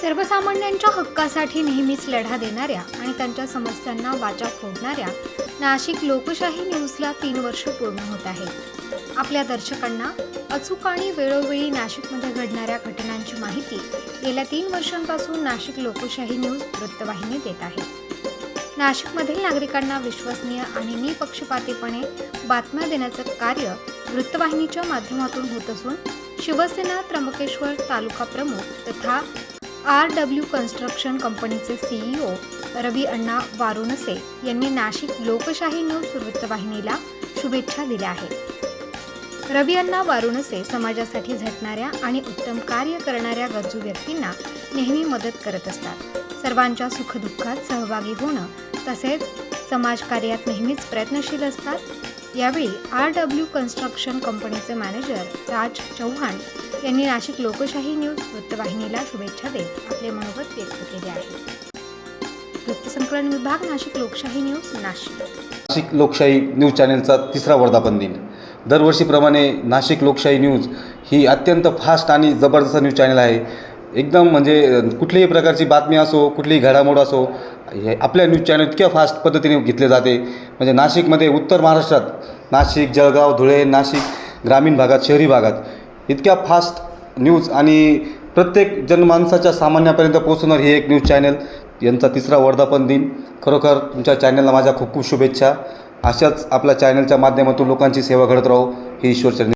सर्वसामान्यांच्या हक्कासाठी नेहमीच लढा देणाऱ्या आणि त्यांच्या समस्यांना वाचा फोडणाऱ्या नाशिक लोकशाही न्यूजला तीन वर्ष पूर्ण होत आहे आपल्या दर्शकांना अचूक आणि वेळोवेळी नाशिकमध्ये घडणाऱ्या घटनांची माहिती गेल्या तीन वर्षांपासून नाशिक लोकशाही न्यूज वृत्तवाहिनी देत आहे. नाशिकमधील नागरिकांना विश्वसनीय आणि निपक्षपातीपणे बातम्या देण्याचं कार्य वृत्तवाहिनीच्या माध्यमातून होत असून शिवसेना त्र्यंबकेश्वर तालुका प्रमुख तथा आर डब्ल्यू कन्स्ट्रक्शन कंपनीचे सीईओ रवी अण्णा वारुणसे यांनी नाशिक लोकशाही न्यूज वृत्तवाहिनीला शुभेच्छा दिल्या आहेत. रवी अण्णा वारुणसे समाजासाठी झटणाऱ्या आणि उत्तम कार्य करणाऱ्या गरजू व्यक्तींना नेहमी मदत करत असतात. सर्वांच्या सुखदुःखात सहभागी होणं तसेच समाजकार्यात नेहमीच प्रयत्नशील असतात. यावेळी आर डब्ल्यू कन्स्ट्रक्शन कंपनीचे मॅनेजर राज चव्हाण यांनी नाशिक लोकशाही न्यूज वृत्तवाहिनीला शुभेच्छा देत आपले मनोगत व्यक्त केले आहे. वृत्तसंकलन विभाग नाशिक लोकशाही न्यूज नाशिक. नाशिक लोकशाही न्यूज चॅनलचा तिसरा वर्धापन दिन. दरवर्षीप्रमाणे नाशिक लोकशाही न्यूज ही अत्यंत फास्ट आणि जबरदस्त न्यूज चॅनल आहे. एकदम म्हणजे कुठल्याही प्रकारची बातमी असो कुठलीही घडामोड असो हे आपल्या न्यूज चॅनल इतक्या फास्ट पद्धतीने घेतले जाते. म्हणजे नाशिकमध्ये उत्तर महाराष्ट्रात नाशिक जळगाव धुळे नाशिक ग्रामीण भागात शहरी भागात इतक्या फास्ट न्यूज आणि प्रत्येक जनमानसाच्या सामान्यापर्यंत पोहोचवणार ही एक न्यूज चॅनल. यांचा तिसरा वर्धापन दिन. खरोखर तुमच्या चॅनलला माझ्या खूप खूप शुभेच्छा. अशाच आपल्या चॅनलच्या माध्यमातून लोकांची सेवा घडत राहू. ही ईश्वरचरणी.